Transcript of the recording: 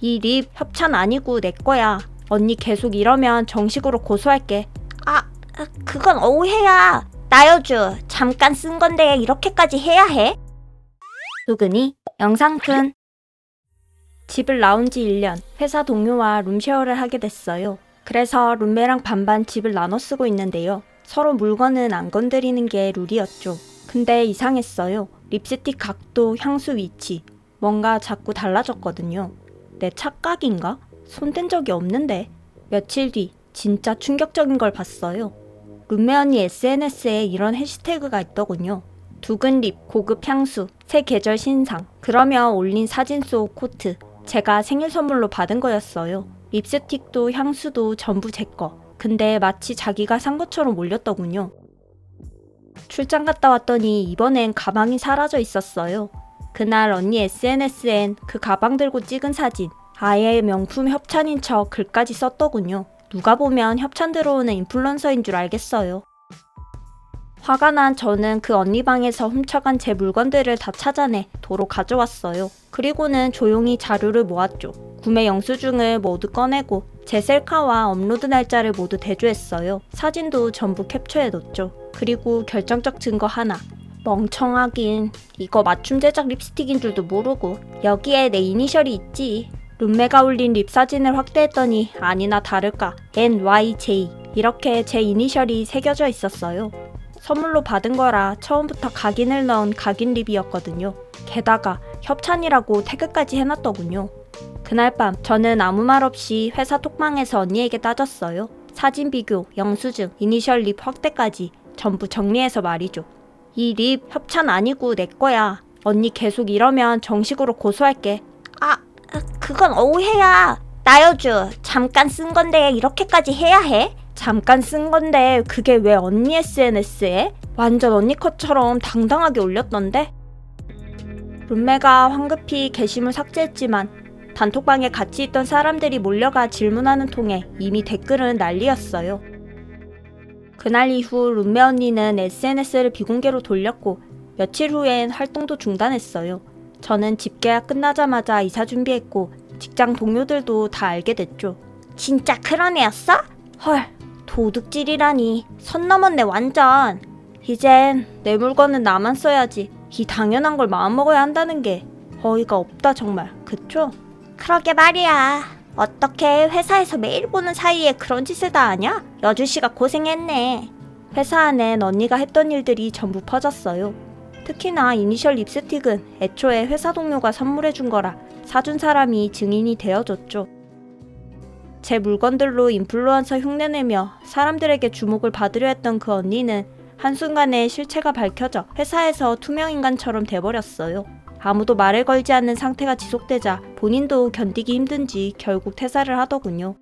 이 립 협찬 아니고 내 거야. 언니 계속 이러면 정식으로 고소할게. 아, 아, 그건 오해야. 나여주, 잠깐 쓴 건데 이렇게까지 해야 해? 수근이 영상툰 집을 나온 지 1년, 회사 동료와 룸쉐어를 하게 됐어요. 그래서 룸메랑 반반 집을 나눠 쓰고 있는데요. 서로 물건은 안 건드리는 게 룰이었죠. 근데 이상했어요. 립스틱 각도, 향수 위치. 뭔가 자꾸 달라졌거든요. 내 착각인가? 손댄 적이 없는데. 며칠 뒤, 진짜 충격적인 걸 봤어요. 룸메 언니 SNS에 이런 해시태그가 있더군요. 두근 립, 고급 향수, 새 계절 신상. 그러며 올린 사진 속 코트. 제가 생일 선물로 받은 거였어요. 립스틱도 향수도 전부 제 거. 근데 마치 자기가 산 것처럼 올렸더군요. 출장 갔다 왔더니 이번엔 가방이 사라져 있었어요. 그날 언니 SNS엔 그 가방 들고 찍은 사진, 아예 명품 협찬인 척 글까지 썼더군요. 누가 보면 협찬 들어오는 인플루언서인 줄 알겠어요. 화가 난 저는 그 언니 방에서 훔쳐간 제 물건들을 다 찾아내 도로 가져왔어요. 그리고는 조용히 자료를 모았죠. 구매 영수증을 모두 꺼내고 제 셀카와 업로드 날짜를 모두 대조했어요. 사진도 전부 캡처해뒀죠. 그리고 결정적 증거 하나. 멍청하긴 이거 맞춤 제작 립스틱인 줄도 모르고 여기에 내 이니셜이 있지. 룸메가 올린 립 사진을 확대했더니 아니나 다를까 NYJ 이렇게 제 이니셜이 새겨져 있었어요. 선물로 받은 거라 처음부터 각인을 넣은 각인 립이었거든요. 게다가 협찬이라고 태그까지 해놨더군요. 그날 밤 저는 아무 말 없이 회사 톡방에서 언니에게 따졌어요. 사진 비교, 영수증, 이니셜 립 확대까지 전부 정리해서 말이죠. 이 립 협찬 아니고 내 거야. 언니 계속 이러면 정식으로 고소할게. 아, 그건 오해야. 나여주, 잠깐 쓴 건데 이렇게까지 해야 해? 잠깐 쓴 건데 그게 왜 언니 SNS에? 완전 언니 컷처럼 당당하게 올렸던데? 룸메가 황급히 게시물 삭제했지만 단톡방에 같이 있던 사람들이 몰려가 질문하는 통에 이미 댓글은 난리였어요. 그날 이후 룸메 언니는 SNS를 비공개로 돌렸고 며칠 후엔 활동도 중단했어요. 저는 집계약 끝나자마자 이사 준비했고 직장 동료들도 다 알게 됐죠. 진짜 그런 애였어? 헐, 도둑질이라니. 선 넘었네 완전. 이젠 내 물건은 나만 써야지. 이 당연한 걸 마음먹어야 한다는 게 어이가 없다 정말. 그쵸? 그러게 말이야. 어떻게 회사에서 매일 보는 사이에 그런 짓을 다 하냐? 여주 씨가 고생했네. 회사 안엔 언니가 했던 일들이 전부 퍼졌어요. 특히나 이니셜 립스틱은 애초에 회사 동료가 선물해준 거라 사준 사람이 증인이 되어줬죠. 제 물건들로 인플루언서 흉내내며 사람들에게 주목을 받으려 했던 그 언니는 한순간에 실체가 밝혀져 회사에서 투명인간처럼 돼버렸어요. 아무도 말을 걸지 않는 상태가 지속되자 본인도 견디기 힘든지 결국 퇴사를 하더군요.